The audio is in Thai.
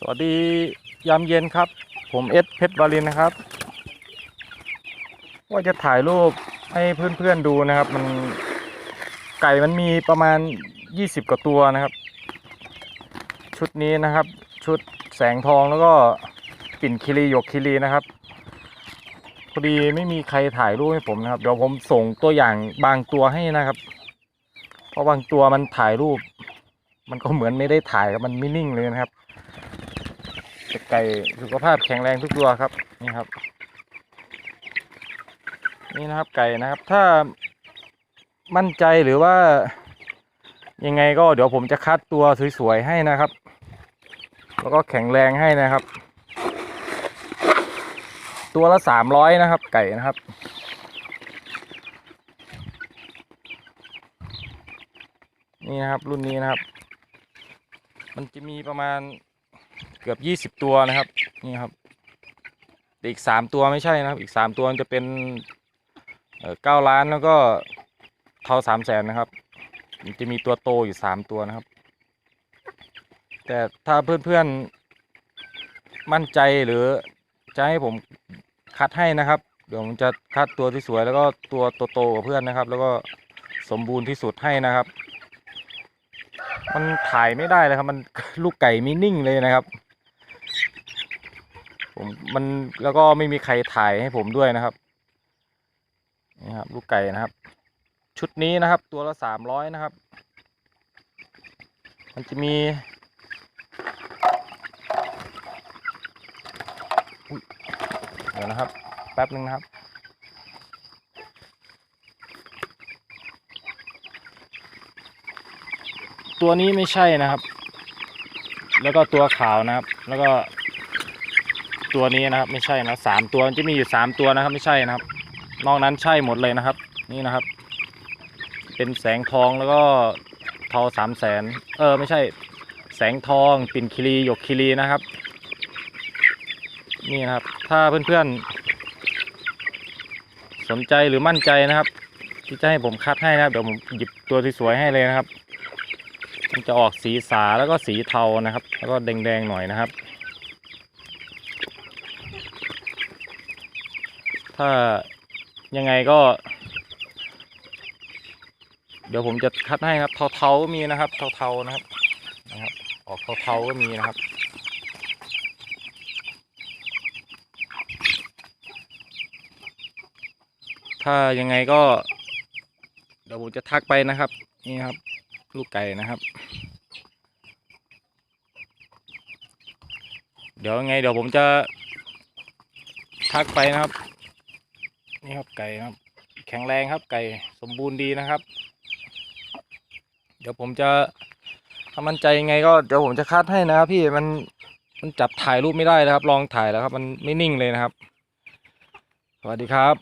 สวัสดียามเย็นครับ ผมเอสเพชรวาลินนะครับ ว่าจะถ่ายรูปให้เพื่อนๆดูนะครับ มันไก่มันมีประมาณ 20 กว่าตัวนะครับ ชุดนี้นะครับ ชุดแสงทองแล้วก็ปิ่นคิรีหยกคิรีนะครับพอดีไม่มีใครถ่ายรูปให้ผมนะครับ เดี๋ยวผมส่งตัวอย่างบางตัวให้นะครับ เพราะบางตัวมันถ่ายรูป มันก็เหมือนไม่ได้ถ่ายมันไม่นิ่งเลยนะครับ ไก่สุขภาพแข็งแรงทุกตัวครับนี่ครับ นี่นะครับไก่นะครับ ถ้ามั่นใจหรือว่า ยังไงก็เดี๋ยวผมจะคัดตัวสวยๆให้นะครับ แล้วก็แข็งแรงให้นะครับ ตัวละสามร้อยนะครับ ไก่นะครับนี่นะครับรุ่นนี้นะครับ มันจะมีประมาณ กือบยี่สิบตัวนะครับนี่ครับอีกสามตัวไม่ใช่นะครับอีกสามตัวมันจะเป็นเอ่อเก้าล้านแล้วก็เท่าสามแสนนะครับมันจะมีตัวโตอยู่สามตัวนะครับ แต่ถ้าเพื่อนๆมั่นใจหรือจะให้ผมคัดให้นะครับ เดี๋ยวผมจะคัดตัวที่สวยแล้วก็ตัวโตๆกับเพื่อนนะครับ แล้วก็สมบูรณ์ที่สุดให้นะครับ มันถ่ายไม่ได้เลยครับ มันลูกไก่ไม่นิ่งเลยนะครับ ผมมันแล้วก็ไม่มีใครถ่ายให้ผมด้วยนะครับนี่ครับ ลูกไก่นะครับ ชุดนี้นะครับ ตัวละสามร้อยนะครับ มันจะมีเดี๋ยวนะครับ แป๊บหนึ่งนะครับตัวนี้ไม่ใช่นะครับ แล้วก็ตัวขาวนะครับ แล้วก็ ตัวนี้นะครับไม่ใช่นะสามตัวมันจะมีอยู่สามตัวนะครับ ไม่ใช่นะครับ นอกนั้นใช่หมดเลยนะครับ นี่นะครับ เป็นแสงทองแล้วก็ทอสามแสนเออ ไม่ใช่ แสงทองปิ่นคิรีหยกคิรีนะครับ นี่นะครับ ถ้าเพื่อนๆ สนใจหรือมั่นใจนะครับ ที่จะให้ผมคัดให้นะครับเดี๋ยวผมหยิบตัวที่สวยให้เลยนะครับมันจะออกสีสาแล้วก็สีเทานะครับ แล้วก็แดงๆหน่อยนะครับ ถ้ายังไงก็ เดี๋ยวผมจะคัดให้ครับเทาๆก็มีนะครับเทาๆนะครับนะครับ ออกเทาๆก็มีนะครับถ้ายังไงก็เดี๋ยวผมจะทักไปนะครับนี่ครับ ลูกไก่นะครับ เดี๋ยวยังไง เดี๋ยวผมจะทักไปนะครับ นี่ครับไก่ครับ แข็งแรงครับ ไก่สมบูรณ์ดีนะครับ เดี๋ยวผมจะถ้ามั่นใจยังไงก็เดี๋ยวผมจะคัดให้นะครับ พี่มันมันจับถ่ายรูปไม่ได้นะครับ ลองถ่ายแล้วครับ มันไม่นิ่งเลยนะครับ สวัสดีครับ